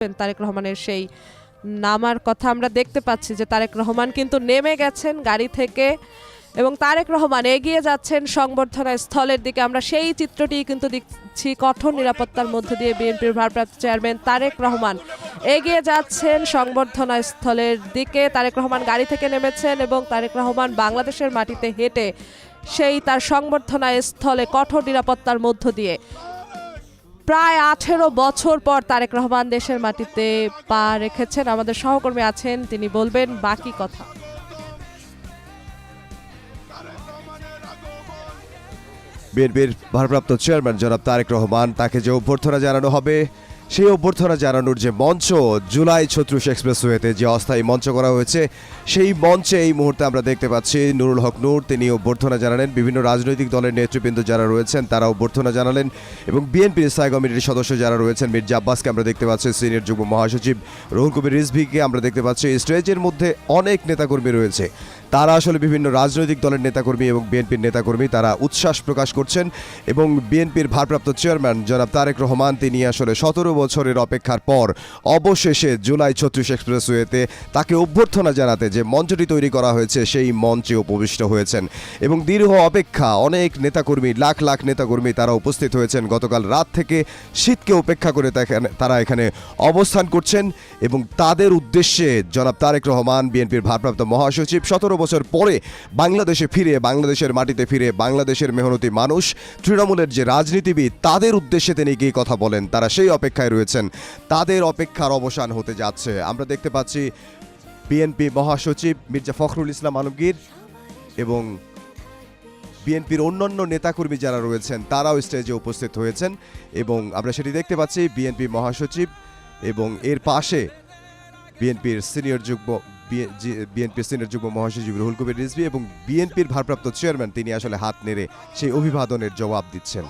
তারেক রহমানের সেই নামার কথা আমরা দেখতে পাচ্ছি যে তারেক রহমান কিন্তু নেমে গেছেন গাড়ি থেকে এবং তারেক রহমান এগিয়ে যাচ্ছেন সংবর্ধনা স্থলের দিকে। আমরা সেই চিত্রটি কিন্তু দেখছি কঠোর নিরাপত্তার মধ্য দিয়ে বিএনপির ভারপ্রাপ্ত চেয়ারম্যান তারেক রহমান এগিয়ে যাচ্ছেন সংবর্ধনা স্থলের দিকে। তারেক রহমান গাড়ি থেকে নেমেছেন এবং তারেক রহমান বাংলাদেশের মাটিতে হেঁটে সেই তার সংবর্ধনা স্থলে কঠোর নিরাপত্তার মধ্য দিয়ে প্রায় আঠেরো বছর পর তারেক রহমান দেশের মাটিতে পা রেখেছেন। আমাদের সহকর্মী আছেন, তিনি বলবেন, বাকি কথা। বিএনপির ভারপ্রাপ্ত চেয়ারম্যান জনাব তারেক রহমান, তাকে যে অভ্যর্থনা জানানো হবে সেই অভ্যর্থনা জানানোর যে মঞ্চ, জুলাই ছত্রিশ এক্সপ্রেসওয়েতে যে অস্থায়ী মঞ্চ করা হয়েছে, সেই মঞ্চে এই মুহূর্তে আমরা দেখতে পাচ্ছি নুরুল হক নূর। তিনি অভ্যর্থনা জানালেন, বিভিন্ন রাজনৈতিক দলের নেতৃবৃন্দ যারা রয়েছেন, তারা অভ্যর্থনা জানালেন এবং বিএনপির স্থায়ী কমিটির সদস্য যারা রয়েছেন, মির্জা আব্বাসকে আমরা দেখতে পাচ্ছি, সিনিয়র যুগ্ম মহাসচিব রুহুল কবির রিজভিকে আমরা দেখতে পাচ্ছি। স্টেজের মধ্যে অনেক নেতাকর্মী রয়েছে। তারা আসলে বিভিন্ন রাজনৈতিক দলের নেতাকর্মী এবং বিএনপির নেতাকর্মী, তারা উচ্ছ্বাস প্রকাশ করছেন এবং বিএনপির ভারপ্রাপ্ত চেয়ারম্যান জনাব তারেক রহমান, তিনি আসলে সতেরো বছরের অপেক্ষার পর অবশেষে জুলাই ছত্রিশ এক্সপ্রেসওয়েতে তাকে অভ্যর্থনা জানাতে যে মঞ্চটি তৈরি করা হয়েছে, সেই মঞ্চে উপবিষ্ট হয়েছেন। এবং দীর্ঘ অপেক্ষা, অনেক নেতাকর্মী, লাখ লাখ নেতাকর্মী তারা উপস্থিত হয়েছেন। গতকাল রাত থেকে শীতকে উপেক্ষা করে তারা এখানে অবস্থান করছেন এবং তাদের উদ্দেশ্যে জনাব তারেক রহমান, বিএনপির ভারপ্রাপ্ত মহাসচিব, সতেরো বছর পরে বাংলাদেশে ফিরে, বাংলাদেশের মাটিতে ফিরে, বাংলাদেশের মেহনতি মানুষ, তৃণমূলের যে রাজনীতিবিদ, তাদের উদ্দেশ্যে তিনি গিয়ে কথা বলেন? তারা সেই অপেক্ষায় রয়েছেন, তাদের অপেক্ষার অবসান হতে যাচ্ছে। আমরা দেখতে পাচ্ছি বিএনপি মহাসচিব মির্জা ফখরুল ইসলাম আলমগীর এবং বিএনপির অন্যান্য নেতাকর্মী যারা রয়েছেন, তারাও স্টেজে উপস্থিত হয়েছেন এবং আমরা সেটি দেখতে পাচ্ছি বিএনপি মহাসচিব এবং এর পাশে বিএনপির সিনিয়র যুগ্ম বিএনপির সিনিয়র যুগ্ম মহাসচিব রুহুল কবির রিজভি এবং বিএনপির ভারপ্রাপ্ত চেয়ারম্যান, তিনি আসলে হাত নেড়ে সেই অভিবাদনের জবাব দিচ্ছেন।